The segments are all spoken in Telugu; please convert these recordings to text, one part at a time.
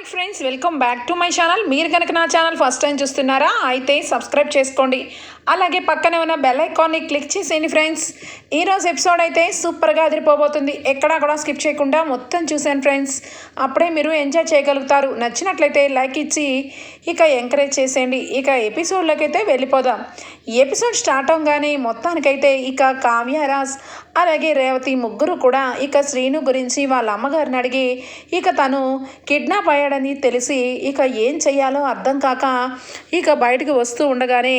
Hi friends welcome back to my channel. మీరు కనుక నా ఛానల్ ఫస్ట్ టైం చూస్తున్నారా అయితే సబ్స్క్రైబ్ చేసుకోండి. అలాగే పక్కనే ఉన్న బెల్ ఐకాన్ని క్లిక్ చేసేయండి ఫ్రెండ్స్ ఈరోజు ఎపిసోడ్ అయితే సూపర్గా అదిరిపోబోతుంది. ఎక్కడా కూడా స్కిప్ చేయకుండా మొత్తం చూసాను ఫ్రెండ్స్ అప్పుడే మీరు ఎంజాయ్ చేయగలుగుతారు. నచ్చినట్లయితే లైక్ ఇచ్చి ఇక ఎంకరేజ్ చేసేయండి. ఇక ఎపిసోడ్లోకి అయితే వెళ్ళిపోదాం. ఎపిసోడ్ స్టార్ట్ అవగానే మొత్తానికైతే ఇక కావ్యరాజ్ అలాగే రేవతి ముగ్గురు కూడా ఇక శ్రీను గురించి వాళ్ళ అమ్మగారిని అడిగి ఇక తను కిడ్నాప్ అయ్యాడని తెలిసి ఇక ఏం చేయాలో అర్థం కాక ఇక బయటికి వస్తూ ఉండగానే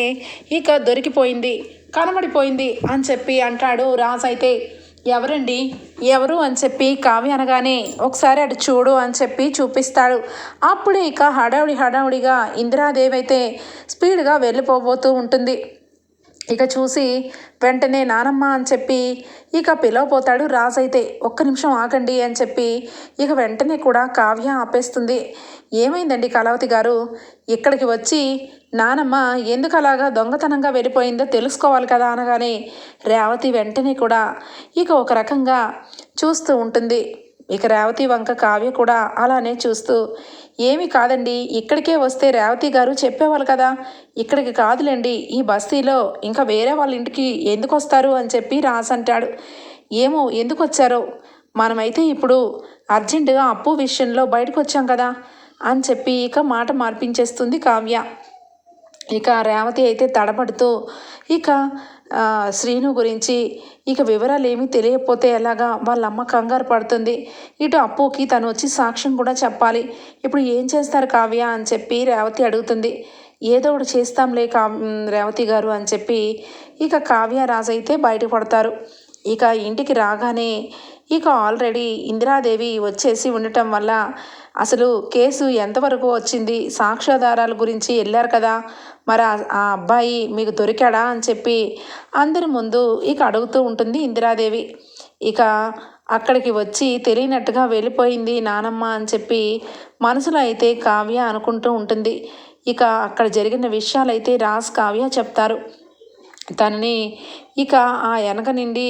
ఇక దొరికిపోయింది కనబడిపోయింది అని చెప్పి అంటాడు రాజ్ అయితే ఎవరండి? ఎవరు? అని చెప్పి కావ్య అనగానే ఒకసారి అటు చూడు అని చెప్పి చూపిస్తాడు. అప్పుడే ఇక హడావుడి హడావుడిగా ఇందిరాదేవి అయితే స్పీడ్గా వెళ్ళిపోబోతూ ఉంటుంది. ఇక చూసి వెంటనే నానమ్మ అని చెప్పి ఇక పిలవపోతాడు రాజైతే అయితే ఒక్క నిమిషం ఆగండి అని చెప్పి ఇక వెంటనే కూడా కావ్య ఆపేస్తుంది. ఏమైందండి కళావతి గారు? ఇక్కడికి వచ్చి నానమ్మ ఎందుకు అలాగా దొంగతనంగా వెళ్ళిపోయిందో తెలుసుకోవాలి కదా అనగానే రేవతి వెంటనే కూడా ఇక ఒక రకంగా చూస్తూ ఉంటుంది. ఇక రేవతి వంక కావ్య కూడా అలానే చూస్తూ ఏమీ కాదండి. ఇక్కడికే వస్తే రేవతి గారు చెప్పేవాళ్ళు కదా. ఇక్కడికి కాదులేండి. ఈ బస్తీలో ఇంకా వేరే వాళ్ళ ఇంటికి ఎందుకు వస్తారు అని చెప్పి రాసంటాడు. ఏమో ఎందుకు వచ్చారో. మనమైతే ఇప్పుడు అర్జెంటుగా అప్పు విషయంలో బయటకు వచ్చాం కదా అని చెప్పి ఇక మాట మార్పించేస్తుంది కావ్య. ఇక రేవతి అయితే తడబడుతూ ఇక శ్రీను గురించి ఇక వివరాలు ఏమీ తెలియకపోతే ఎలాగా వాళ్ళ అమ్మ కంగారు పడుతుంది. ఇటు అప్పుకి తను వచ్చి సాక్ష్యం కూడా చెప్పాలి. ఇప్పుడు ఏం చేస్తారు కావ్య అని చెప్పి రేవతి అడుగుతుంది. ఏదో ఒకటి చేస్తాంలే కా రేవతి గారు అని చెప్పి ఇక కావ్య రాజు అయితే బయటపడతారు. ఇక ఇంటికి రాగానే ఇక ఆల్రెడీ ఇందిరాదేవి వచ్చేసి ఉండటం వల్ల అసలు కేసు ఎంతవరకు వచ్చింది? సాక్ష్యాధారాల గురించి వెళ్ళారు కదా. మరి ఆ- అబ్బాయి మీకు దొరికాడా అని చెప్పి అందరి ముందు ఇక అడుగుతూ ఉంటుంది ఇందిరాదేవి. ఇక అక్కడికి వచ్చి తెలియనట్టుగా వెళ్ళిపోయింది నానమ్మ అని చెప్పి మనసులో అయితే కావ్య అనుకుంటూ ఉంటుంది. ఇక అక్కడ జరిగిన విషయాలైతే రాజ్ కావ్య చెప్తారు. తనని ఇక ఆ వెనక నుండి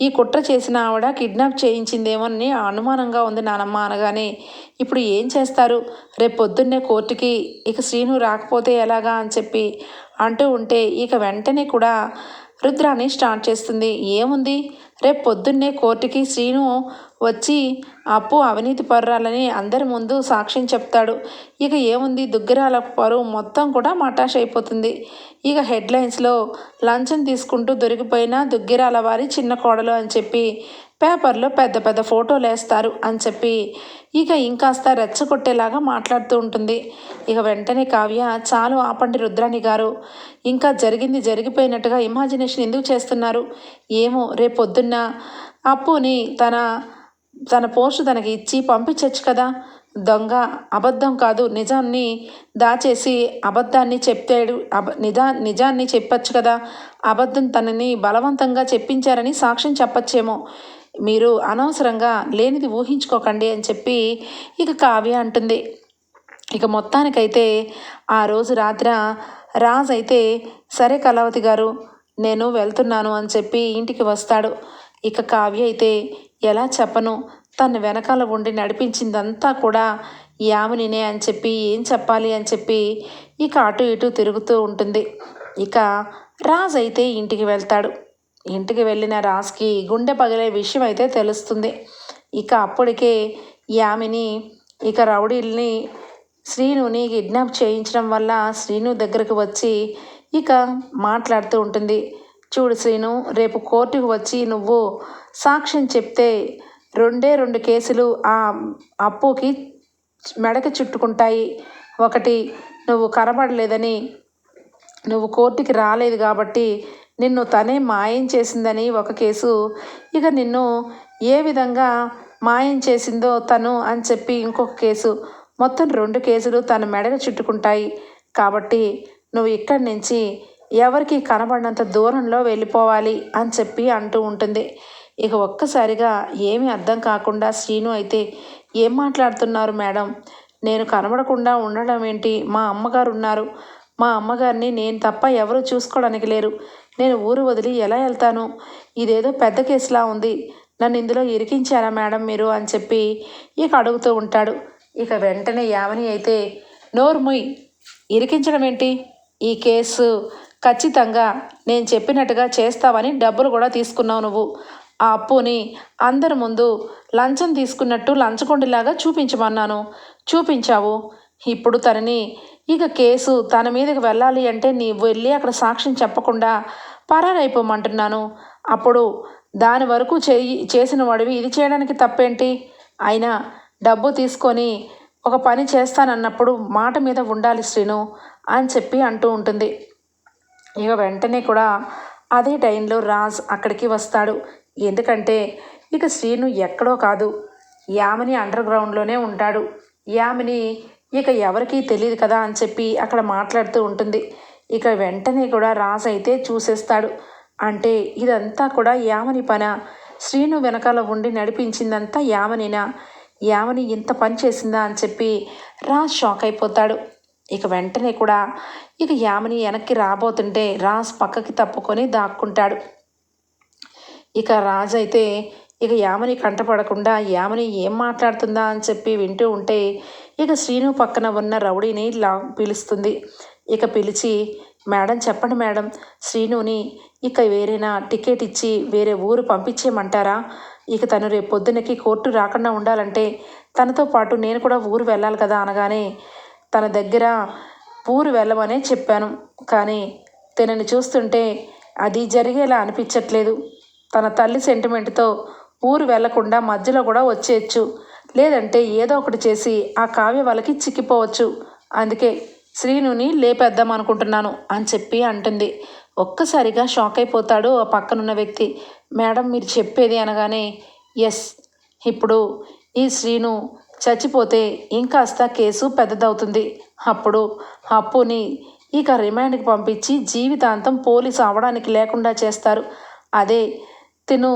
ఈ కుట్ర చేసిన ఆవిడ కిడ్నాప్ చేయించిందేమోనని అనుమానంగా ఉంది నానమ్మ అనగానే ఇప్పుడు ఏం చేస్తారు? రేపు పొద్దున్నే కోర్టుకి ఇక శ్రీను రాకపోతే ఎలాగా? అని చెప్పి అంటూ ఉంటే ఇక వెంటనే కూడా రుద్రాన్ని స్టార్ట్ చేస్తుంది. ఏముంది? రేపు పొద్దున్నే కోర్టుకి శ్రీను వచ్చి అప్పు అవినీతి పర్రాలని అందరి ముందు సాక్ష్యం చెప్తాడు. ఇక ఏముంది? దుగ్గిరాల పరువు మొత్తం కూడా మటాష్ అయిపోతుంది. ఇక హెడ్లైన్స్లో లంచం తీసుకుంటూ దొరికిపోయిన దుగ్గిరాల వారి చిన్న కోడలు అని చెప్పి పేపర్లో పెద్ద పెద్ద ఫోటోలు వేస్తారు అని చెప్పి ఇక ఇంకాస్త రెచ్చగొట్టేలాగా మాట్లాడుతూ ఉంటుంది. ఇక వెంటనే కావ్య చాలు ఆపండి రుద్రాణి గారు. ఇంకా జరిగింది జరిగిపోయినట్టుగా ఇమాజినేషన్ ఎందుకు చేస్తున్నారు? ఏమో రేపు పొద్దున్న అప్పుని తన తన పోస్టు తనకి ఇచ్చి పంపించవచ్చు కదా. దొంగ అబద్ధం కాదు నిజాన్ని దాచేసి అబద్ధాన్ని చెప్తాడు అబ నిజా నిజాన్ని చెప్పచ్చు కదా. అబద్ధం తనని బలవంతంగా చెప్పించారని సాక్ష్యం చెప్పచ్చేమో. మీరు అనవసరంగా లేనిది ఊహించుకోకండి అని చెప్పి ఇక కావ్య అంటుంది. ఇక మొత్తానికైతే ఆ రోజు రాత్ర రాజ్ అయితే సరే కళావతి గారు నేను వెళ్తున్నాను అని చెప్పి ఇంటికి వస్తాడు. ఇక కావ్య అయితే ఎలా చెప్పను? తన వెనకాల ఉండి నడిపించిందంతా కూడా యామినినే అని చెప్పి ఏం చెప్పాలి అని చెప్పి ఇక అటు ఇటు తిరుగుతూ ఉంటుంది. ఇక రాజ్ అయితే ఇంటికి వెళ్తాడు. ఇంటికి వెళ్ళిన రాజ్కి గుండె పగిలే విషయం అయితే తెలుస్తుంది. ఇక అప్పటికే యామిని ఇక రౌడీల్ని శ్రీనుని కిడ్నాప్ చేయించడం వల్ల శ్రీను దగ్గరకు వచ్చి ఇక మాట్లాడుతూ ఉంటుంది. చూడు శ్రీను రేపు కోర్టుకు వచ్చి నువ్వు సాక్ష్యం చెప్తే రెండే రెండు కేసులు ఆ అప్పుకి మెడకి చుట్టుకుంటాయి. ఒకటి నువ్వు కనబడలేదని నువ్వు కోర్టుకి రాలేదు కాబట్టి నిన్ను తనే మాయం చేసిందని ఒక కేసు. ఇక నిన్ను ఏ విధంగా మాయం చేసిందో తను అని చెప్పి ఇంకొక కేసు. మొత్తం రెండు కేసులు తన మెడకు చుట్టుకుంటాయి. కాబట్టి నువ్వు ఇక్కడి నుంచి ఎవరికి కనబడినంత దూరంలో వెళ్ళిపోవాలి అని చెప్పి అంటూ ఉంటుంది. ఇక ఒక్కసారిగా ఏమీ అర్థం కాకుండా శ్రీను అయితే ఏం మాట్లాడుతున్నారు మేడం? నేను కనబడకుండా ఉండడం ఏంటి? మా అమ్మగారు ఉన్నారు. మా అమ్మగారిని నేను తప్ప ఎవరు చూసుకోవడానికి లేరు. నేను ఊరు వదిలి ఎలా వెళ్తాను? ఇదేదో పెద్ద కేసులా ఉంది. నన్ను ఇందులో ఇరికించారా మేడం మీరు? అని చెప్పి ఇక అడుగుతూ ఉంటాడు. ఇక వెంటనే యావని అయితే నోర్ముయ్ ఇరికించడం ఏంటి? ఈ కేసు ఖచ్చితంగా నేను చెప్పినట్టుగా చేస్తావని డబ్బులు కూడా తీసుకున్నావు నువ్వు. ఆ అప్పుని అందరి ముందు లంచం తీసుకున్నట్టు లంచకొండిలాగా చూపించమన్నాను. చూపించావు. ఇప్పుడు తనని ఇక కేసు తన మీదకి వెళ్ళాలి అంటే నీ వెళ్ళి అక్కడ సాక్ష్యం చెప్పకుండా పరారైపోమంటున్నాను అప్పుడు దాని వరకు చేయి చేసిన వాడివి ఇది చేయడానికి తప్పేంటి? అయినా డబ్బు తీసుకొని ఒక పని చేస్తానన్నప్పుడు మాట మీద ఉండాలి శ్రీను అని చెప్పి అంటూ ఉంటుంది. ఇక వెంటనే కూడా అదే టైంలో రాజ్ అక్కడికి వస్తాడు. ఎందుకంటే ఇక శ్రీను ఎక్కడో కాదు. యామిని అండర్ గ్రౌండ్లోనే ఉంటాడు. యామిని ఇక ఎవరికీ తెలియదు కదా అని చెప్పి అక్కడ మాట్లాడుతూ ఉంటుంది. ఇక వెంటనే కూడా రాజ్ అయితే చూసేస్తాడు. అంటే ఇదంతా కూడా యామని పన. శ్రీను వెనకాల ఉండి నడిపించిందంతా యామనినా యామని ఇంత పని చేసిందా అని చెప్పి రాజ్ షాక్ అయిపోతాడు. ఇక వెంటనే కూడా ఇక యామని వెనక్కి రాబోతుంటే రాజ్ పక్కకి తప్పుకొని దాక్కుంటాడు. ఇక రాజు అయితే ఇక యామని కంటపడకుండా యామని ఏం మాట్లాడుతుందా అని చెప్పి వింటూ ఉంటే ఇక శ్రీను పక్కన ఉన్న రౌడీని లా పిలుస్తుంది. ఇక పిలిచి మేడం చెప్పండి మేడం శ్రీనుని ఇక వేరేనా టికెట్ ఇచ్చి వేరే ఊరు పంపించేయమంటారా? ఇక తను రేపు పొద్దునకి కోర్టు రాకుండా ఉండాలంటే తనతో పాటు నేను కూడా ఊరు వెళ్ళాలి కదా అనగానే తన దగ్గర ఊరు వెళ్ళమనే చెప్పాను. కానీ తనని చూస్తుంటే అది జరిగేలా అనిపించట్లేదు. తన తల్లి సెంటిమెంట్తో ఊరు వెళ్ళకుండా మధ్యలో కూడా వచ్చేయచ్చు. లేదంటే ఏదో ఒకటి చేసి ఆ కావ్య వాళ్ళకి చిక్కిపోవచ్చు. అందుకే శ్రీనుని లేపేద్దాం అనుకుంటున్నాను అని చెప్పి అంటుంది. ఒక్కసారిగా షాక్ అయిపోతాడు ఆ పక్కనున్న వ్యక్తి. మేడం మీరు చెప్పేది అనగానే ఎస్ ఇప్పుడు ఈ శ్రీను చచ్చిపోతే ఇంకాస్త కేసు పెద్దదవుతుంది. అప్పుడు అప్పుని ఇక రిమాండ్కి పంపించి జీవితాంతం పోలీసు అవడానికి లేకుండా చేస్తారు. అదే తిను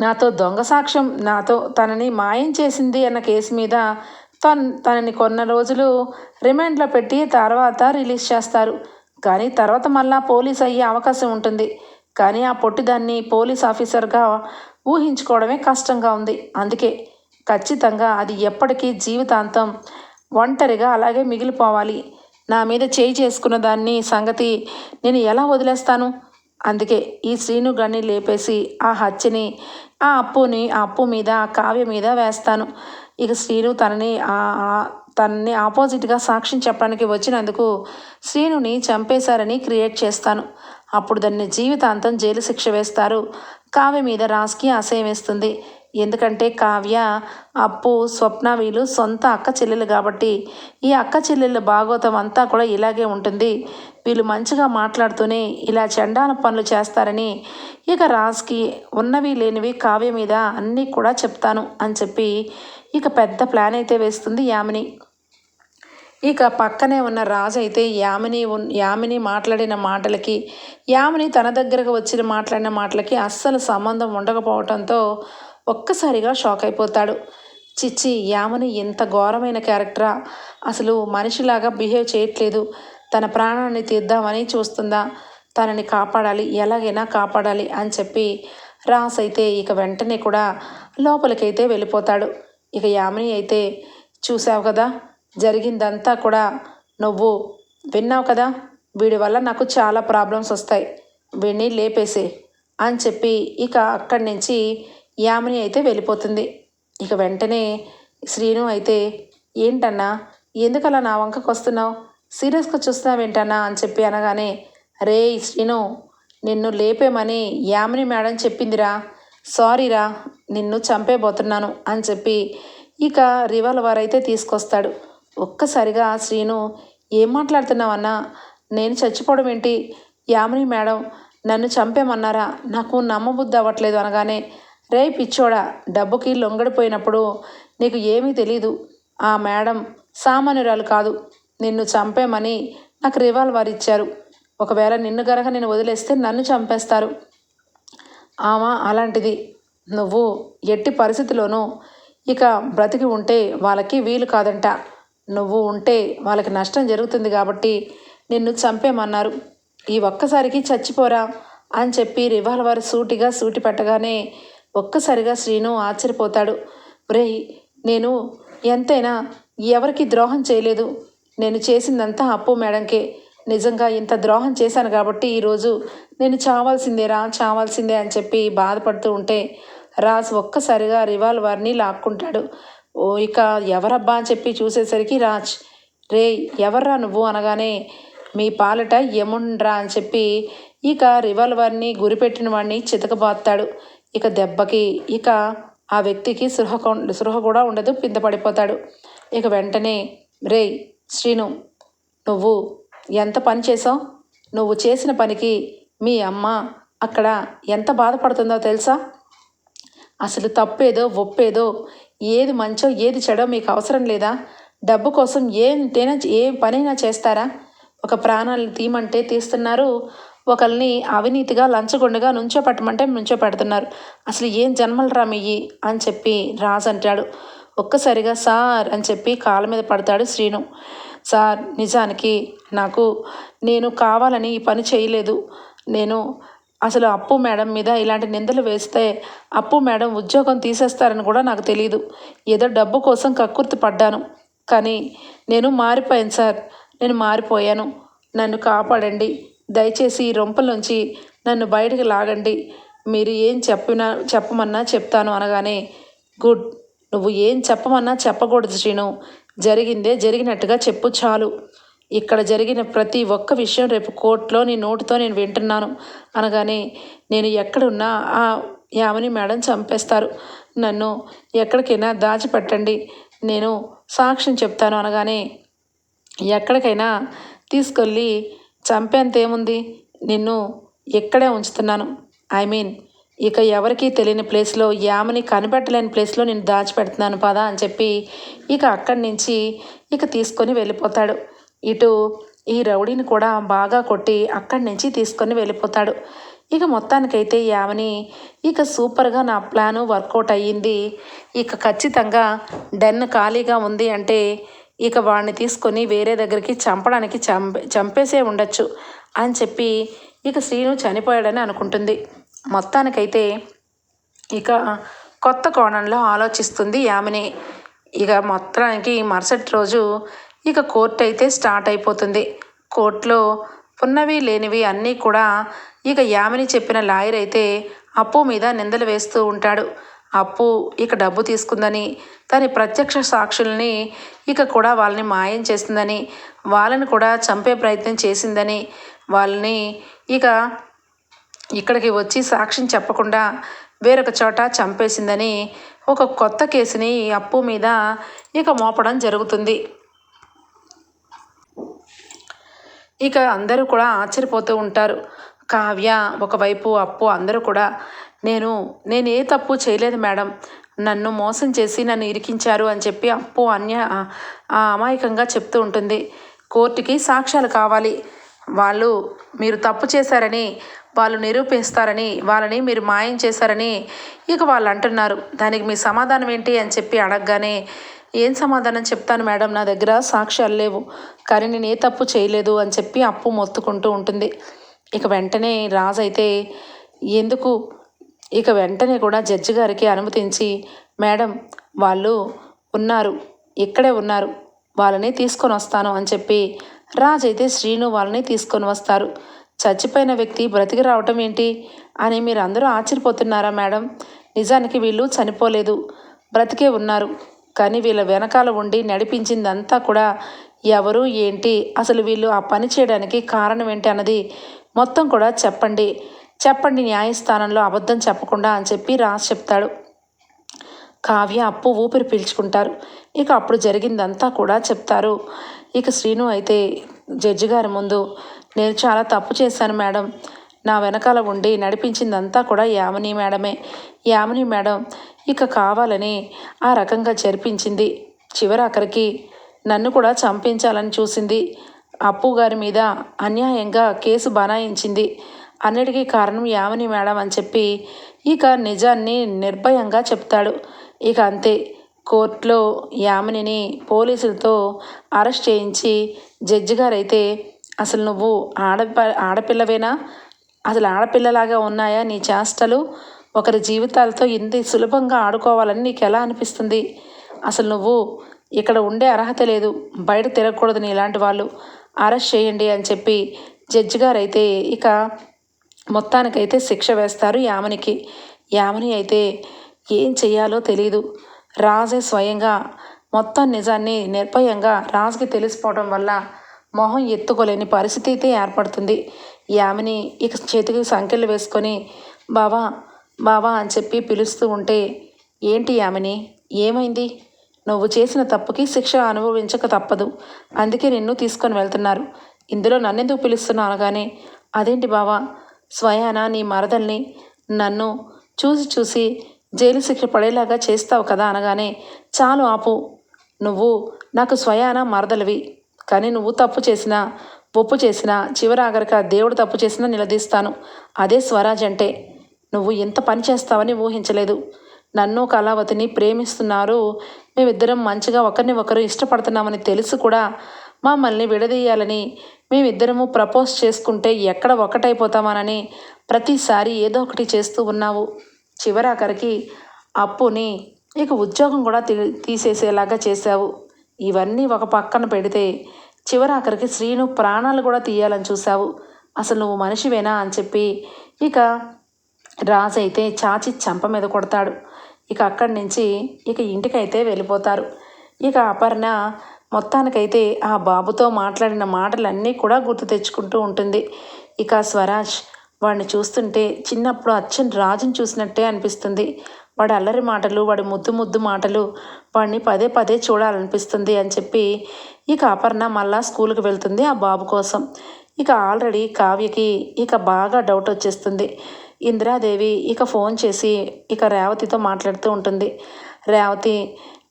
నాతో దొంగ సాక్ష్యం నాతో తనని మాయం చేసింది అన్న కేసు మీద తన్ తనని కొన్న రోజులు రిమాండ్లో పెట్టి తర్వాత రిలీజ్ చేస్తారు. కానీ తర్వాత మళ్ళా పోలీస్ అయ్యే అవకాశం ఉంటుంది. కానీ ఆ పొట్టిదాన్ని పోలీస్ ఆఫీసర్గా ఊహించుకోవడమే కష్టంగా ఉంది. అందుకే ఖచ్చితంగా అది ఎప్పటికీ జీవితాంతం ఒంటరిగా అలాగే మిగిలిపోవాలి. నా మీద చేయి చేసుకున్న దాన్ని సంగతి నేను ఎలా వదిలేస్తాను? అందుకే ఈ శ్రీను గన్ని లేపేసి ఆ హత్యని ఆ అప్పుని ఆ అప్పు మీద ఆ కావ్య మీద వేస్తాను. ఇక శ్రీను తనని తనని ఆపోజిట్గా సాక్ష్యం చెప్పడానికి వచ్చినందుకు శ్రీనుని చంపేశారని క్రియేట్ చేస్తాను. అప్పుడు దాన్ని జీవితాంతం జైలు శిక్ష వేస్తారు. కావ్య మీద రాజ్కి అసహ్యం వేస్తుంది. ఎందుకంటే కావ్య అప్పు స్వప్న వీళ్ళు సొంత అక్క చెల్లెలు కాబట్టి ఈ అక్క చెల్లెళ్ళ భాగోతం అంతా కూడా ఇలాగే ఉంటుంది. వీళ్ళు మంచిగా మాట్లాడుతూనే ఇలా చండాల పనులు చేస్తారని ఇక రాజ్కి ఉన్నవి లేనివి కావ్య మీద అన్నీ కూడా చెప్తాను అని చెప్పి ఇక పెద్ద ప్లాన్ అయితే వేస్తుంది యామిని. ఇక పక్కనే ఉన్న రాజు అయితే యామిని ఉన్ యామిని మాట్లాడిన మాటలకి యామిని తన దగ్గరకు వచ్చిన మాట్లాడిన మాటలకి అస్సలు సంబంధం ఉండకపోవడంతో ఒక్కసారిగా షాక్ అయిపోతాడు. చిచ్చి యామని ఎంత ఘోరమైన క్యారెక్టరా? అసలు మనిషిలాగా బిహేవ్ చేయట్లేదు. తన ప్రాణాన్ని తీద్దామని చూస్తుందా? తనని కాపాడాలి ఎలాగైనా కాపాడాలి అని చెప్పి రాస్ అయితే ఇక వెంటనే కూడా లోపలికైతే వెళ్ళిపోతాడు. ఇక యామిని అయితే చూసావు కదా జరిగిందంతా కూడా నువ్వు విన్నావు కదా? వీడి వల్ల నాకు చాలా ప్రాబ్లమ్స్ వస్తాయి. వీడిని లేపేసే అని చెప్పి ఇక అక్కడి నుంచి యామిని అయితే వెళ్ళిపోతుంది. ఇక వెంటనే శ్రీను అయితే ఏంటన్నా? ఎందుకలా నా వంకకు వస్తున్నావు? సీరియస్గా చూస్తున్నావేంటన్నా? అని చెప్పి అనగానే రే శ్రీను నిన్ను లేపేమని యామిని మేడం చెప్పిందిరా. సారీరా నిన్ను చంపేబోతున్నాను అని చెప్పి ఇక రివాల్వర్ అయితే తీసుకొస్తాడు. ఒక్కసారిగా శ్రీను ఏం మాట్లాడుతున్నావన్నా? నేను చచ్చిపోవడం ఏంటి? యామిని మేడం నన్ను చంపేమన్నారా? నాకు నమ్మబుద్ధి అవ్వట్లేదు అనగానే రే పిచ్చోడా డబ్బుకి లొంగడిపోయినప్పుడు నీకు ఏమీ తెలీదు. ఆ మేడం సామాన్యురాలు కాదు. నిన్ను చంపేమని నాకు రివాల్వర్ ఇచ్చారు. ఒకవేళ నిన్ను గనక నేను వదిలేస్తే నన్ను చంపేస్తారు. ఆమె అలాంటిది. నువ్వు ఎట్టి పరిస్థితిలోనూ ఇక బ్రతికి ఉంటే వాళ్ళకి వీలు కాదంట. నువ్వు ఉంటే వాళ్ళకి నష్టం జరుగుతుంది కాబట్టి నిన్ను చంపేమన్నారు. ఈ ఒక్కసారికి చచ్చిపోరా అని చెప్పి రివాల్వర్ సూటిగా సూటి పెట్టగానే ఒక్కసారిగా శ్రీను ఆశ్చర్యపోతాడు. రే నేను ఎంతైనా ఎవరికి ద్రోహం చేయలేదు. నేను చేసిందంతా అప్పు మేడంకే. నిజంగా ఇంత ద్రోహం చేశాను కాబట్టి ఈరోజు నేను చావాల్సిందేరా చావాల్సిందే అని చెప్పి బాధపడుతూ ఉంటే రాజ్ ఒక్కసారిగా రివాల్వర్ని లాక్కుంటాడు. ఓ ఇక ఎవరబ్బా అని చెప్పి చూసేసరికి రాజ్ రే ఎవర్రా నువ్వు? అనగానే మీ పాలట యముండ్రా అని చెప్పి ఇక రివాల్వర్ని గురిపెట్టిన వాడిని చితకబాస్తాడు ఇక దెబ్బకి ఇక ఆ వ్యక్తికి సృహ సృహ కూడా ఉండదు పిందపడిపోతాడు ఇక వెంటనే రే శ్రీను నువ్వు ఎంత పని చేసావు నువ్వు చేసిన పనికి మీ అమ్మ అక్కడ ఎంత బాధపడుతుందో తెలుసా? అసలు తప్పేదో ఒప్పేదో ఏది మంచో ఏది చెడో మీకు అవసరం లేదా? డబ్బు కోసం ఏంటైనా ఏ పనైనా చేస్తారా? ఒక ప్రాణాలను తీయమంటే తీస్తున్నారు. ఒకరిని అవినీతిగా లంచగొండగా నుంచో పెట్టమంటే నుంచో పెడుతున్నారు అసలు ఏం జన్మలు రా మీయి అని చెప్పి రాజు అంటాడు. ఒక్కసారిగా సార్ అని చెప్పి కాళ్ళ మీద పడతాడు శ్రీను. సార్ నిజానికి నాకు నేను కావాలని ఈ పని చేయలేదు. నేను అసలు అప్పు మేడం మీద ఇలాంటి నిందలు వేస్తే అప్పు మేడం ఉద్యోగం తీసేస్తారని కూడా నాకు తెలియదు ఏదో డబ్బు కోసం కక్కుర్తి పడ్డాను. కానీ నేను మారిపోయాను సార్. నేను మారిపోయాను. నన్ను కాపాడండి. దయచేసి ఈ రొంపల నుంచి నన్ను బయటికి లాగండి. మీరు ఏం చెప్పినా చెప్పమన్నా చెప్తాను అనగానే గుడ్. నువ్వు ఏం చెప్పమన్నా చెప్పకూడదు శ్రీను. జరిగిందే జరిగినట్టుగా చెప్పు చాలు. ఇక్కడ జరిగిన ప్రతి ఒక్క విషయం రేపు కోర్టులో నీ నోటితో నేను వింటున్నాను. అనగానే నేను ఎక్కడున్నా ఆ యామని మేడం చంపేస్తారు. నన్ను ఎక్కడికైనా దాచిపెట్టండి. నేను సాక్ష్యం చెప్తాను అనగానే ఎక్కడికైనా తీసుకెళ్ళి చంపేంత ఏముంది నిన్ను ఇక్కడే ఉంచుతున్నాను. ఐ మీన్ ఇక ఎవరికీ తెలియని ప్లేస్లో యామని కనిపెట్టలేని ప్లేస్లో నేను దాచిపెడుతున్నాను పదా అని చెప్పి ఇక అక్కడి నుంచి ఇక తీసుకొని వెళ్ళిపోతాడు. ఇటు ఈ రౌడీని కూడా బాగా కొట్టి అక్కడి నుంచి తీసుకొని వెళ్ళిపోతాడు. ఇక మొత్తానికైతే యామని ఇక సూపర్గా నా ప్లాను వర్కౌట్ అయ్యింది. ఇక ఖచ్చితంగా డెన్ ఖాళీగా ఉంది అంటే ఇక వాడిని తీసుకొని వేరే దగ్గరికి చంపడానికి చంపే చంపేసే ఉండొచ్చు అని చెప్పి ఇక శ్రీను చనిపోయాడని అనుకుంటుంది. మొత్తానికైతే ఇక కొత్త కోణంలో ఆలోచిస్తుంది యామిని. ఇక మొత్తానికి మరుసటి రోజు ఇక కోర్టు అయితే స్టార్ట్ అయిపోతుంది. కోర్టులో ఉన్నవి లేనివి అన్నీ కూడా ఇక యామిని చెప్పిన లాయర్ అయితే అప్పు మీద నిందలు వేస్తూ ఉంటాడు. అప్పు ఇక డబ్బు తీసుకుందని తన ప్రత్యక్ష సాక్షుల్ని ఇక కూడా వాళ్ళని మాయం చేసిందని వాళ్ళని కూడా చంపే ప్రయత్నం చేసిందని వాళ్ళని ఇక ఇక్కడికి వచ్చి సాక్ష్యం చెప్పకుండా వేరొక చోట చంపేసిందని ఒక కొత్త కేసుని అప్పు మీద ఇక మోపడం జరుగుతుంది. ఇక అందరూ కూడా ఆశ్చర్యపోతూ ఉంటారు. కావ్య ఒకవైపు అప్పు అందరూ కూడా నేను నేను ఏ తప్పు చేయలేదు మేడం. నన్ను మోసం చేసి నన్ను ఇరికించారు అని చెప్పి అప్పు అన్య అమాయకంగా చెప్తూ ఉంటుంది. కోర్టుకి సాక్ష్యాలు కావాలి. వాళ్ళు మీరు తప్పు చేశారని వాళ్ళు నిరూపిస్తారని వాళ్ళని మీరు మాయం చేశారని ఇక వాళ్ళు అంటున్నారు. దానికి మీ సమాధానం ఏంటి? అని చెప్పి అడగగానే ఏం సమాధానం చెప్తాను మేడం? నా దగ్గర సాక్ష్యాలు లేవు. కానీ నేను ఏ తప్పు చేయలేదు అని చెప్పి అప్పు మొత్తుకుంటూ ఉంటుంది. ఇక వెంటనే రాజు అయితే ఎందుకు? ఇక వెంటనే కూడా జడ్జి గారికి అనుమతించి మేడం వాళ్ళు ఉన్నారు. ఇక్కడే ఉన్నారు. వాళ్ళని తీసుకొని వస్తాను అని చెప్పి రాజు అయితే శ్రీను వాళ్ళని తీసుకొని వస్తారు. చచ్చిపోయిన వ్యక్తి బ్రతికి రావటం ఏంటి? అని మీరు అందరూ ఆశ్చర్యపోతున్నారా మేడం? నిజానికి వీళ్ళు చనిపోలేదు. బ్రతికే ఉన్నారు. కానీ వీళ్ళ వెనకాల ఉండి నడిపించిందంతా కూడా ఎవరు ఏంటి అసలు వీళ్ళు ఆ పని చేయడానికి కారణం ఏంటి అన్నది మొత్తం కూడా చెప్పండి. చెప్పండి న్యాయస్థానంలో అబద్ధం చెప్పకుండా అని చెప్పి రాసి చెప్తాడు. కావ్య అప్పు ఊపిరి పీల్చుకుంటారు. ఇక అప్పుడు జరిగిందంతా కూడా చెప్తారు. ఇక శ్రీను అయితే జడ్జి గారి ముందు నేను చాలా తప్పు చేశాను మేడం. నా వెనకాల ఉండి నడిపించిందంతా కూడా యామిని మేడమే. యామిని మేడం ఇక కావాలని ఆ రకంగా జరిపించింది. చివరాఖరికి నన్ను కూడా చంపించాలని చూసింది. అప్పు గారి మీద అన్యాయంగా కేసు బనాయించింది. అన్నిటికీ కారణం యామిని మేడం అని చెప్పి ఇక నిజాన్ని నిర్భయంగా చెప్తాడు. ఇక అంతే. కోర్టులో యామినిని పోలీసులతో అరెస్ట్ చేయించి జడ్జి గారైతే అసలు నువ్వు ఆడప ఆడపిల్లవేనా? అసలు ఆడపిల్లలాగా ఉన్నాయా నీ చేష్టలు? ఒకరి జీవితాలతో ఇంత సులభంగా ఆడుకోవాలని నీకు ఎలా అనిపిస్తుంది? అసలు నువ్వు ఇక్కడ ఉండే అర్హత లేదు. బయట తిరగకూడదు ఇలాంటి వాళ్ళు. అరెస్ట్ చేయండి అని చెప్పి జడ్జి గారు అయితే ఇక మొత్తానికైతే శిక్ష వేస్తారు యామనికి. యామని అయితే ఏం చెయ్యాలో తెలియదు రాజే స్వయంగా మొత్తం నిజాన్ని నిర్భయంగా రాజుకి తెలిసిపోవడం వల్ల మొహం ఎత్తుకోలేని పరిస్థితి అయితే ఏర్పడుతుంది. యామిని ఇక చేతికి సంఖ్యలు వేసుకొని బాబా బావా అని చెప్పి పిలుస్తూ ఉంటే ఏంటి ఆమెని ఏమైంది? నువ్వు చేసిన తప్పుకి శిక్ష అనుభవించక తప్పదు. అందుకే నిన్ను తీసుకొని వెళ్తున్నారు. ఇందులో నన్నెందుకు పిలుస్తున్నావు? అనగానే అదేంటి బావా? స్వయాన నీ మరదల్ని నన్ను చూసి చూసి జైలు శిక్ష పడేలాగా చేస్తావు కదా? అనగానే చాలు ఆపు. నువ్వు నాకు స్వయాన మరదలివి. కానీ నువ్వు తప్పు చేసినా ఒప్పు చేసినా చివరి దేవుడు తప్పు చేసినా నిలదీస్తాను. అదే స్వరాజ్ అంటే. నువ్వు ఎంత పని చేస్తావని ఊహించలేదు. నన్ను కళావతిని ప్రేమిస్తున్నారు మేమిద్దరం మంచిగా ఒకరిని ఒకరు ఇష్టపడుతున్నామని తెలిసి కూడా. మమ్మల్ని విడదీయాలని మేమిద్దరము ప్రపోజ్ చేసుకుంటే ఎక్కడ ఒకటైపోతామానని ప్రతిసారి ఏదో ఒకటి చేస్తూ ఉన్నావు. చివరాఖరికి అప్పుని ఇక ఉద్యోగం కూడా తీ తీసేసేలాగా చేశావు. ఇవన్నీ ఒక పక్కన పెడితే చివరాఖరికి శ్రీను ప్రాణాలు కూడా తీయాలని చూశావు. అసలు నువ్వు మనిషివేనా అని చెప్పి ఇక రాజు అయితే చాచి చంప మీద కొడతాడు. ఇక అక్కడి నుంచి ఇక ఇంటికైతే వెళ్ళిపోతారు. ఇక అపర్ణ మొత్తానికైతే ఆ బాబుతో మాట్లాడిన మాటలన్నీ కూడా గుర్తు తెచ్చుకుంటూ ఉంటుంది. ఇక స్వరాజ్ వాడిని చూస్తుంటే చిన్నప్పుడు అచ్చన్ రాజుని చూసినట్టే అనిపిస్తుంది. వాడి అల్లరి మాటలు వాడి ముద్దు ముద్దు మాటలు వాడిని పదే పదే చూడాలనిపిస్తుంది అని చెప్పి ఇక అపర్ణ మళ్ళా స్కూల్కి వెళ్తుంది ఆ బాబు కోసం. ఇక ఆల్రెడీ కావ్యకి ఇక బాగా డౌట్ వచ్చేస్తుంది. ఇందిరాదేవి ఇక ఫోన్ చేసి ఇక రేవతితో మాట్లాడుతూ ఉంటుంది. రేవతి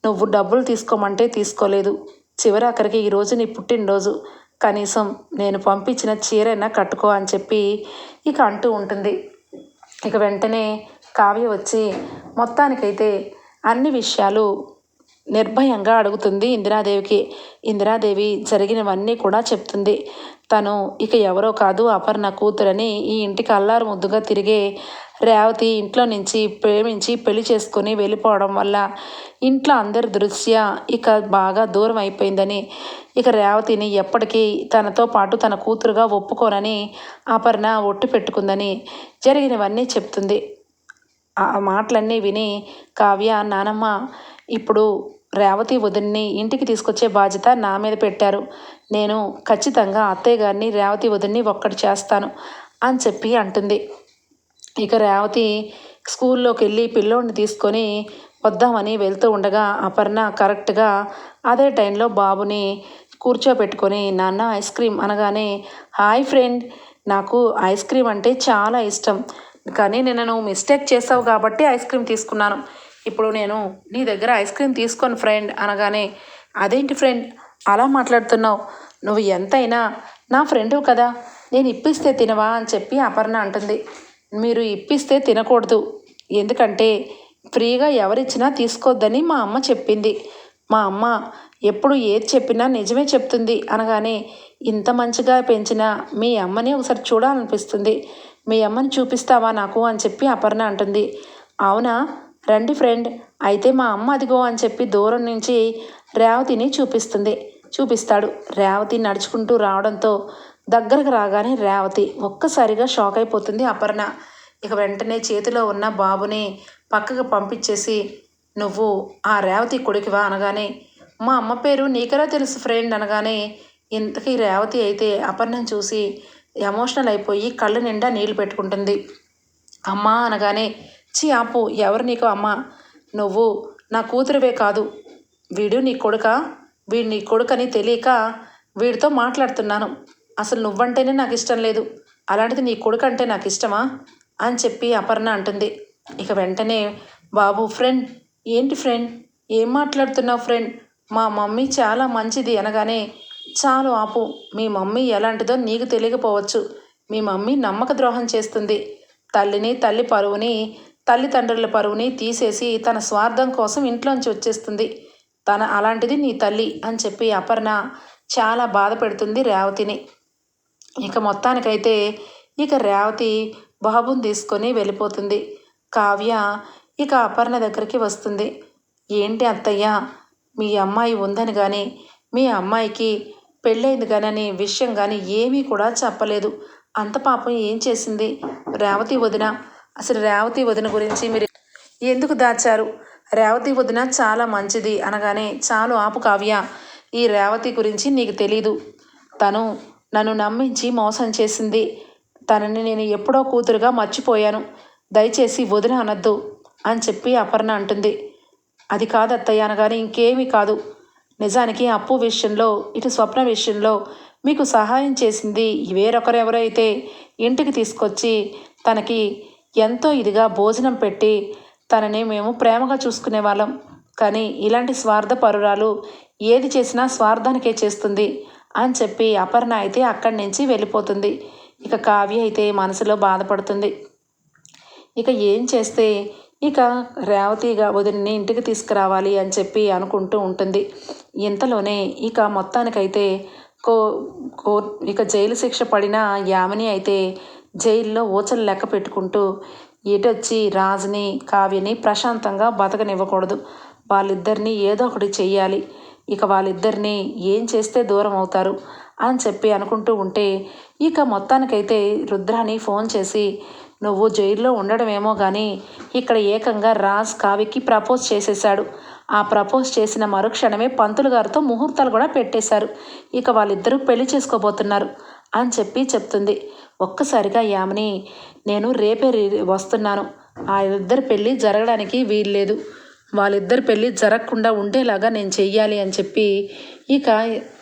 నువ్వు డబ్బులు తీసుకోమంటే తీసుకోలేదు. చివరాఖరికి ఈరోజు నీ పుట్టినరోజు. కనీసం నేను పంపించిన చీరైనా కట్టుకో అని చెప్పి ఇక అంటూ ఉంటుంది. ఇక వెంటనే కావ్య వచ్చి మొత్తానికైతే అన్ని విషయాలు నిర్భయంగా అడుగుతుంది ఇందిరాదేవికి. ఇందిరాదేవి జరిగినవన్నీ కూడా చెప్తుంది. తను ఇక ఎవరో కాదు అపర్ణ కూతురని ఈ ఇంటికి అల్లారు ముద్దుగా తిరిగే రేవతి ఇంట్లో నుంచి ప్రేమించి పెళ్ళి చేసుకొని వెళ్ళిపోవడం వల్ల ఇంట్లో అందరి దృష్ట్యా ఇక బాగా దూరం అయిపోయిందని ఇక రేవతిని ఎప్పటికీ తనతో పాటు తన కూతురుగా ఒప్పుకోనని అపర్ణ ఒట్టు పెట్టుకుందని జరిగినవన్నీ చెప్తుంది. ఆ మాటలన్నీ విని కావ్య నానమ్మ ఇప్పుడు రేవతి వదిన్ని ఇంటికి తీసుకొచ్చే బాధ్యత నా మీద పెట్టారు. నేను ఖచ్చితంగా అత్తయ్య గారిని రేవతి వదిన్ని ఒక్కటి చేస్తాను అని చెప్పి అంటుంది. ఇక రేవతి స్కూల్లోకి వెళ్ళి పిల్లోడిని తీసుకొని వద్దామని వెళ్తూ ఉండగా అపర్ణ కరెక్ట్గా అదే టైంలో బాబుని కూర్చోబెట్టుకొని నాన్న ఐస్ క్రీమ్ అనగానే హాయ్ ఫ్రెండ్ నాకు ఐస్ క్రీమ్ అంటే చాలా ఇష్టం కానీ నేను నువ్వు మిస్టేక్ చేసావు కాబట్టి ఐస్ క్రీమ్ తీసుకున్నాను. ఇప్పుడు నేను నీ దగ్గర ఐస్ క్రీమ్ తీసుకొని ఫ్రెండ్ అనగానే అదేంటి ఫ్రెండ్ అలా మాట్లాడుతున్నావు. నువ్వు ఎంతైనా నా ఫ్రెండు కదా. నేను ఇప్పిస్తే తినవా? అని చెప్పి అపర్ణ అంటుంది. మీరు ఇప్పిస్తే తినకూడదు. ఎందుకంటే ఫ్రీగా ఎవరిచ్చినా తీసుకోవద్దని మా అమ్మ చెప్పింది. మా అమ్మ ఎప్పుడు ఏది చెప్పినా నిజమే చెప్తుంది అనగానే ఇంత మంచిగా పెంచిన మీ అమ్మని ఒకసారి చూడాలనిపిస్తుంది. మీ అమ్మని చూపిస్తావా నాకు? అని చెప్పి అపర్ణ అంటుంది. అవునా? రండి ఫ్రెండ్ అయితే మా అమ్మ అదిగో అని చెప్పి దూరం నుంచి రేవతిని చూపిస్తుంది. చూపిస్తాడు. రేవతి నడుచుకుంటూ రావడంతో దగ్గరకు రాగానే రేవతి ఒక్కసారిగా షాక్ అయిపోతుంది అపర్ణ. ఇక వెంటనే చేతిలో ఉన్న బాబుని పక్కకు పంపించేసి నువ్వు ఆ రేవతి కొడుకువా? అనగానే మా అమ్మ పేరు నీకెలా తెలుసు ఫ్రెండ్? అనగానే ఇంతకీ రేవతి అయితే అపర్ణం చూసి ఎమోషనల్ అయిపోయి కళ్ళు నిండా నీళ్ళు పెట్టుకుంటుంది. అమ్మా అనగానే చి ఆపు ఎవరు నీకు అమ్మ? నువ్వు నా కూతురువే కాదు. వీడు నీ కొడుక వీడు నీ కొడుకని తెలియక వీడితో మాట్లాడుతున్నాను. అసలు నువ్వంటేనే నాకు ఇష్టం లేదు. అలాంటిది నీ కొడుకు అంటే నాకు ఇష్టమా? అని చెప్పి అపర్ణ అంటుంది. ఇక వెంటనే బాబు ఫ్రెండ్ ఏంటి ఫ్రెండ్ ఏం మాట్లాడుతున్నావు ఫ్రెండ్ మా మమ్మీ చాలా మంచిది అనగానే చాలు ఆపు మీ మమ్మీ ఎలాంటిదో నీకు తెలియకపోవచ్చు. మీ మమ్మీ నమ్మక ద్రోహం చేస్తుంది. తల్లిని తల్లి పరువుని తల్లిదండ్రుల పరువుని తీసేసి తన స్వార్థం కోసం ఇంట్లోంచి వచ్చేస్తుంది. తన అలాంటిది నీ తల్లి అని చెప్పి అపర్ణ చాలా బాధ పెడుతుంది రేవతిని. ఇక మొత్తానికైతే ఇక రేవతి బాబుని తీసుకొని వెళ్ళిపోతుంది. కావ్య ఇక అపర్ణ దగ్గరికి వస్తుంది. ఏంటి అత్తయ్య మీ అమ్మాయి ఉందని కానీ మీ అమ్మాయికి పెళ్ళైంది కానీ విషయం కానీ ఏమీ కూడా చెప్పలేదు. అంత పాపం ఏం చేసింది? రేవతి వదిన అసలు రేవతి వదిన గురించి మీరు ఎందుకు దాచారు? రేవతి వదిన చాలా మంచిది అనగానే చాలు ఆపు కావ్య. ఈ రేవతి గురించి నీకు తెలీదు. తను నన్ను నమ్మించి మోసం చేసింది. తనని నేను ఎప్పుడో కూతురుగా మర్చిపోయాను. దయచేసి వదిన అనద్దు అని చెప్పి అపర్ణ అంటుంది. అది కాదు అత్తయ్య అనగానే ఇంకేమీ కాదు. నిజానికి అప్పు విషయంలో ఇటు స్వప్న విషయంలో మీకు సహాయం చేసింది వేరొకరెవరైతే ఇంటికి తీసుకొచ్చి తనకి ఎంతో ఇదిగా భోజనం పెట్టి తనని మేము ప్రేమగా చూసుకునే వాళ్ళం. కానీ ఇలాంటి స్వార్థ పరురాలు ఏది చేసినా స్వార్థానికే చేస్తుంది అని చెప్పి అపర్ణ అయితే అక్కడి నుంచి వెళ్ళిపోతుంది. ఇక కావ్య అయితే మనసులో బాధపడుతుంది. ఇక ఏం చేస్తే ఇక రేవతిగా వదిలిని ఇంటికి తీసుకురావాలి అని చెప్పి అనుకుంటూ ఉంటుంది. ఇంతలోనే ఇక మొత్తానికైతే కో కో ఇక జైలు శిక్ష పడిన యామిని అయితే జైల్లో ఊచలు లెక్క పెట్టుకుంటూ ఎటొచ్చి రాజుని కావ్యని ప్రశాంతంగా బతకనివ్వకూడదు. వాళ్ళిద్దరినీ ఏదో ఒకటి చెయ్యాలి. ఇక వాళ్ళిద్దరినీ ఏం చేస్తే దూరం అవుతారు అని చెప్పి అనుకుంటూ ఉంటే ఇక మొత్తానికైతే రుద్రాని ఫోన్ చేసి నువ్వు జైల్లో ఉండడమేమో కానీ ఇక్కడ ఏకంగా రాజ్ కావ్యకి ప్రపోజ్ చేసేశాడు. ఆ ప్రపోజ్ చేసిన మరుక్షణమే పంతులు గారితో ముహూర్తాలు కూడా పెట్టేశారు. ఇక వాళ్ళిద్దరూ పెళ్ళి చేసుకోబోతున్నారు అని చెప్పి చెప్తుంది. ఒక్కసారిగా యామిని నేను రేపే రి- వస్తున్నాను. ఆ ఇద్దరు పెళ్ళి జరగడానికి వీల్లేదు. వాళ్ళిద్దరి పెళ్ళి జరగకుండా ఉండేలాగా నేను చెయ్యాలి అని చెప్పి ఇక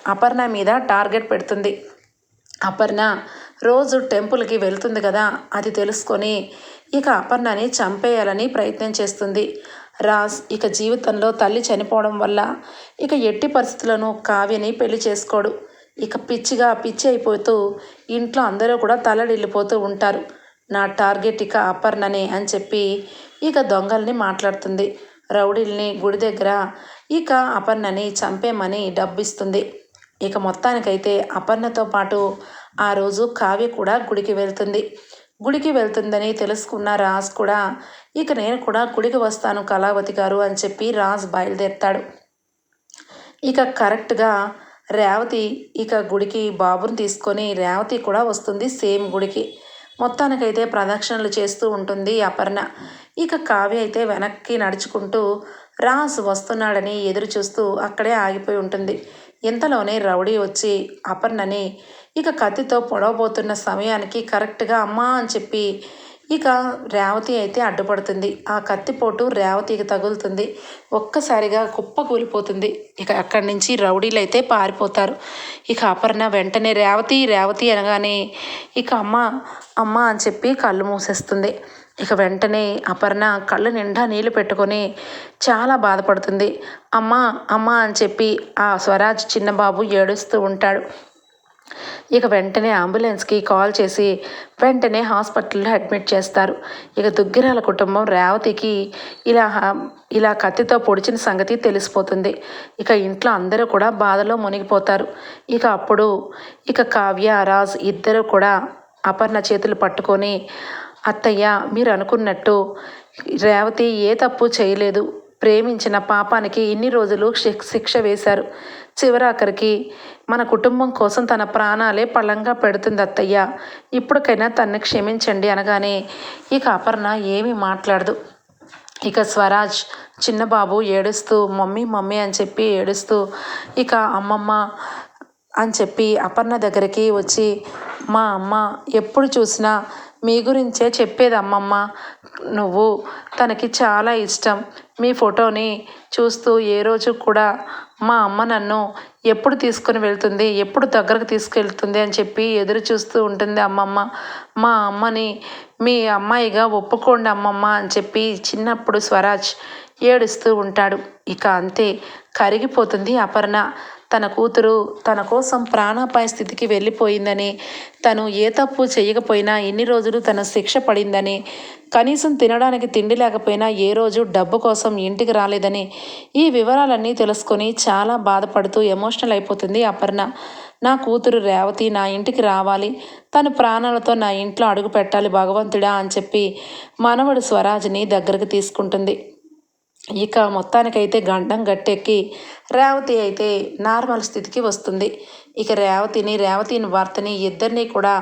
అపర్ణ మీద టార్గెట్ పెడుతుంది. అపర్ణ రోజు టెంపుల్కి వెళ్తుంది కదా అది తెలుసుకొని ఇక అపర్ణని చంపేయాలని ప్రయత్నం చేస్తుంది. రాజ్ ఇక జీవితంలో తల్లి చనిపోవడం వల్ల ఇక ఎట్టి పరిస్థితులను కావ్యని పెళ్ళి చేసుకోడు. ఇక పిచ్చిగా పిచ్చి అయిపోతూ ఇంట్లో అందరూ కూడా తల్లడిల్లిపోతూ ఉంటారు. నా టార్గెట్ ఇక అపర్ణనే అని చెప్పి ఇక దొంగల్ని మాట్లాడుతుంది. రౌడీల్ని గుడి దగ్గర ఇక అపర్ణని చంపేమని డబ్బిస్తుంది. ఇక మొత్తానికైతే అపర్ణతో పాటు ఆ రోజు కావ్య కూడా గుడికి వెళ్తుంది. గుడికి వెళ్తుందని తెలుసుకున్న రాజ్ కూడా ఇక నేను కూడా గుడికి వస్తాను కళావతి గారు అని చెప్పి రాజ్ బయలుదేరుతాడు. ఇక కరెక్ట్గా రేవతి ఇక గుడికి బాబుని తీసుకొని రేవతి కూడా వస్తుంది సేమ్ గుడికి. మొత్తానికైతే ప్రదక్షిణలు చేస్తూ ఉంటుంది అపర్ణ. ఇక కావ్య అయితే వెనక్కి నడుచుకుంటూ రాసు వస్తున్నాడని ఎదురు చూస్తూ అక్కడే ఆగిపోయి ఉంటుంది. ఇంతలోనే రౌడీ వచ్చి అపర్ణని ఇక కత్తితో పొడవబోతున్న సమయానికి కరెక్ట్గా అమ్మా అని చెప్పి ఇక రేవతి అయితే అడ్డుపడుతుంది. ఆ కత్తిపోటు రేవతికి తగులుతుంది. ఒక్కసారిగా కుప్ప కూలిపోతుంది. ఇక అక్కడి నుంచి రౌడీలు అయితే పారిపోతారు. ఇక అపర్ణ వెంటనే రేవతి రేవతి అనగానే ఇక అమ్మ అమ్మ అని చెప్పి కళ్ళు మూసేస్తుంది. ఇక వెంటనే అపర్ణ కళ్ళు నిండా నీళ్ళు పెట్టుకొని చాలా బాధపడుతుంది. అమ్మ అమ్మ అని చెప్పి ఆ స్వరాజ్ చిన్నబాబు ఏడుస్తూ ఉంటాడు. ఇక వెంటనే అంబులెన్స్కి కాల్ చేసి వెంటనే హాస్పిటల్లో అడ్మిట్ చేస్తారు. ఇక దుగ్గిరాల కుటుంబం రేవతికి ఇలా ఇలా కత్తితో పొడిచిన సంగతి తెలిసిపోతుంది. ఇక ఇంట్లో అందరూ కూడా బాధలో మునిగిపోతారు. ఇక అప్పుడు ఇక కావ్య రాజ్ ఇద్దరు కూడా అపర్ణ చేతులు పట్టుకొని అత్తయ్య మీరు అనుకున్నట్టు రేవతి ఏ తప్పు చేయలేదు. ప్రేమించిన పాపానికి ఇన్ని రోజులు శిక్ష వేశారు. చివరాఖరికి మన కుటుంబం కోసం తన ప్రాణాలే పళ్ళంగా పెడుతుంది అత్తయ్య. ఇప్పటికైనా తన్ని క్షమించండి అనగానే ఇక అపర్ణ ఏమీ మాట్లాడదు. ఇక స్వరాజ్ చిన్నబాబు ఏడుస్తూ మమ్మీ మమ్మీ అని చెప్పి ఏడుస్తూ ఇక అమ్మమ్మ అని చెప్పి అపర్ణ దగ్గరికి వచ్చి మా అమ్మ ఎప్పుడు చూసినా మీ గురించే చెప్పేది అమ్మమ్మ. నువ్వు తనకి చాలా ఇష్టం. మీ ఫోటోని చూస్తూ ఏ రోజు కూడా మా అమ్మ నన్ను ఎప్పుడు తీసుకుని వెళ్తుంది ఎప్పుడు దగ్గరకు తీసుకెళ్తుంది అని చెప్పి ఎదురు చూస్తూ ఉంటుంది అమ్మమ్మ. మా అమ్మని మీ అమ్మాయిగా ఒప్పుకోండి అమ్మమ్మ అని చెప్పి చిన్నప్పుడు స్వరాజ్ ఏడుస్తూ ఉంటాడు. ఇక అంతే కరిగిపోతుంది అపర్ణ. తన కూతురు తన కోసం ప్రాణాపాయ స్థితికి వెళ్ళిపోయిందని తను ఏ తప్పు చేయకపోయినా ఎన్ని రోజులు తన శిక్ష పడిందని కనీసం తినడానికి తిండి లేకపోయినా ఏ రోజు డబ్బు కోసం ఇంటికి రాలేదని ఈ వివరాలన్నీ తెలుసుకొని చాలా బాధపడుతూ ఎమోషనల్ అయిపోతుంది అపర్ణ. నా కూతురు రేవతి నా ఇంటికి రావాలి తను ప్రాణాలతో నా ఇంట్లో అడుగు పెట్టాలి భగవంతుడా అని చెప్పి మనవడు స్వరాజ్ని దగ్గరకు తీసుకుంటుంది. ఇక మొత్తానికైతే గండం గట్టెక్కి రేవతి అయితే నార్మల్ స్థితికి వస్తుంది. ఇక రేవతిని రేవతిని భర్తని ఇద్దరిని కూడా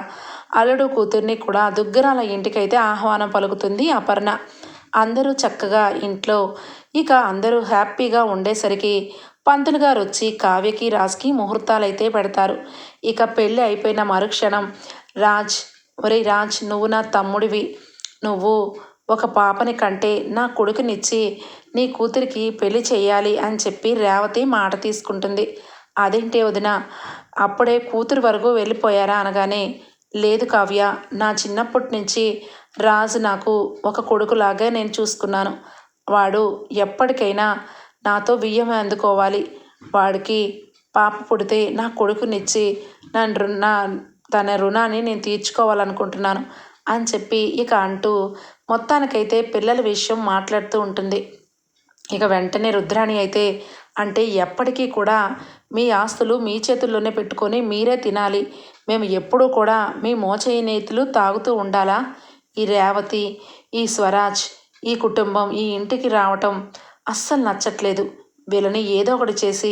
అల్లుడు కూతుర్ని కూడా దుగ్గరాల ఇంటికైతే ఆహ్వానం పలుకుతుంది అపర్ణ. అందరూ చక్కగా ఇంట్లో ఇక అందరూ హ్యాపీగా ఉండేసరికి పంతులు గారు వచ్చి కావ్యకి రాజ్కి ముహూర్తాలు అయితే పెడతారు. ఇక పెళ్ళి అయిపోయిన మరుక్షణం రాజ్ ఒరే రాజ్ నువ్వు నా తమ్ముడివి. నువ్వు ఒక పాపని కంటే నా కొడుకునిచ్చి నీ కూతురికి పెళ్ళి చేయాలి అని చెప్పి రేవతి మాట తీసుకుంటుంది. అదేంటి వదిన? అప్పుడే కూతురు వరకు వెళ్ళిపోయారా అనగానే లేదు కావ్య నా చిన్నప్పటి నుంచి రాజు నాకు ఒక కొడుకులాగా నేను చూసుకున్నాను. వాడు ఎప్పటికైనా నాతో బియ్యం అందుకోవాలి. వాడికి పాప పుడితే నా కొడుకునిచ్చి నా రుణ తన రుణాన్ని నేను తీర్చుకోవాలనుకుంటున్నాను. అని చెప్పి ఇక అంటూ మొత్తానికైతే పిల్లల విషయం మాట్లాడుతూ ఉంటుంది. ఇక వెంటనే రుద్రాణి అయితే అంటే ఎప్పటికీ కూడా మీ ఆస్తులు మీ చేతుల్లోనే పెట్టుకొని మీరే తినాలి. మేము ఎప్పుడూ కూడా మీ మోచయ్య నేతులు తాగుతూ ఉండాలా? ఈ రేవతి ఈ స్వరాజ్ ఈ కుటుంబం ఈ ఇంటికి రావటం అస్సలు నచ్చట్లేదు. వీళ్ళని ఏదో ఒకటి చేసి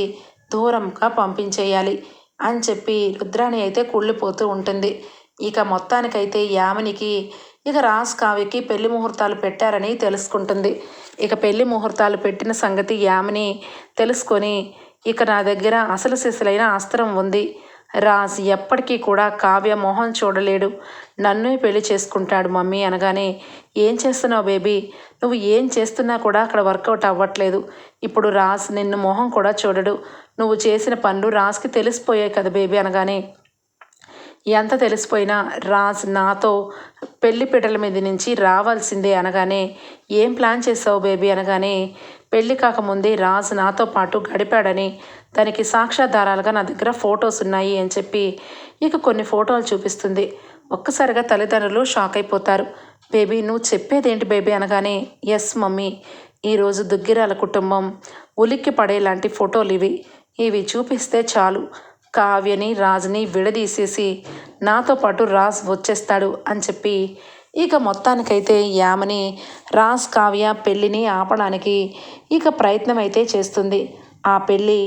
దూరంగా పంపించేయాలి అని చెప్పి రుద్రాణి అయితే కుళ్ళిపోతూ ఉంటుంది. ఇక మొత్తానికైతే యామినికి ఇక రాజ్ కావ్యకి పెళ్ళి ముహూర్తాలు పెట్టారని తెలుసుకుంటుంది. ఇక పెళ్ళి ముహూర్తాలు పెట్టిన సంగతి యామిని తెలుసుకొని ఇక నా దగ్గర అసలు సిసలైన అస్త్రం ఉంది. రాజ్ ఎప్పటికీ కూడా కావ్య మొహం చూడలేడు. నన్ను పెళ్ళి చేసుకుంటాడు మమ్మీ అనగానే ఏం చేస్తున్నావు బేబీ? నువ్వు ఏం చేస్తున్నా కూడా అక్కడ వర్కౌట్ అవ్వట్లేదు. ఇప్పుడు రాజ్ నిన్ను మొహం కూడా చూడడు. నువ్వు చేసిన పనులు రాజ్కి తెలిసిపోయాయి కదా బేబీ అనగానే ఎంత తెలిసిపోయినా రాజ్ నాతో పెళ్ళి పిటల మీద నుంచి రావాల్సిందే అనగానే ఏం ప్లాన్ చేసావు బేబీ? అనగానే పెళ్ళి కాకముందే రాజ్ నాతో పాటు గడిపాడని దానికి సాక్ష్యాధారాలుగా నా దగ్గర ఫొటోస్ ఉన్నాయి అని చెప్పి ఇక కొన్ని ఫోటోలు చూపిస్తుంది. ఒక్కసారిగా తల్లిదండ్రులు షాక్ అయిపోతారు. బేబీ నువ్వు చెప్పేదేంటి బేబీ? అనగానే ఎస్ మమ్మీ ఈరోజు దుగ్గిరాల కుటుంబం ఉలిక్కి పడేలాంటి ఫోటోలు ఇవి. ఇవి చూపిస్తే చాలు. కావ్యని రాజుని విడదీసేసి నాతో పాటు రాజ్ వచ్చేస్తాడు అని చెప్పి ఇక మొత్తానికైతే యామని రాజ్ కావ్య పెళ్ళిని ఆపడానికి ఇక ప్రయత్నం అయితే చేస్తుంది. ఆ పెళ్ళి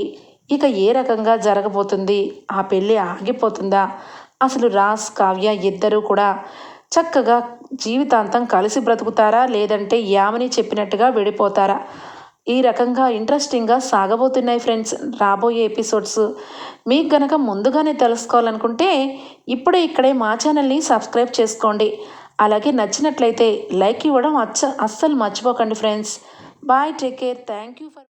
ఇక ఏ రకంగా జరగబోతుంది? ఆ పెళ్ళి ఆగిపోతుందా? అసలు రాజ్ కావ్య ఇద్దరూ కూడా చక్కగా జీవితాంతం కలిసి బ్రతుకుతారా? లేదంటే యామని చెప్పినట్టుగా విడిపోతారా? ఈ రకంగా ఇంట్రెస్టింగ్గా సాగబోతున్నాయి ఫ్రెండ్స్ రాబోయే ఎపిసోడ్స్ మీకు గనక ముందుగానే తెలుసుకోవాలనుకుంటే ఇప్పుడే ఇక్కడే మా ఛానల్ని సబ్స్క్రైబ్ చేసుకోండి. అలాగే నచ్చినట్లయితే లైక్ ఇవ్వడం అచ్చ అస్సలు మర్చిపోకండి friends bye take care thank you for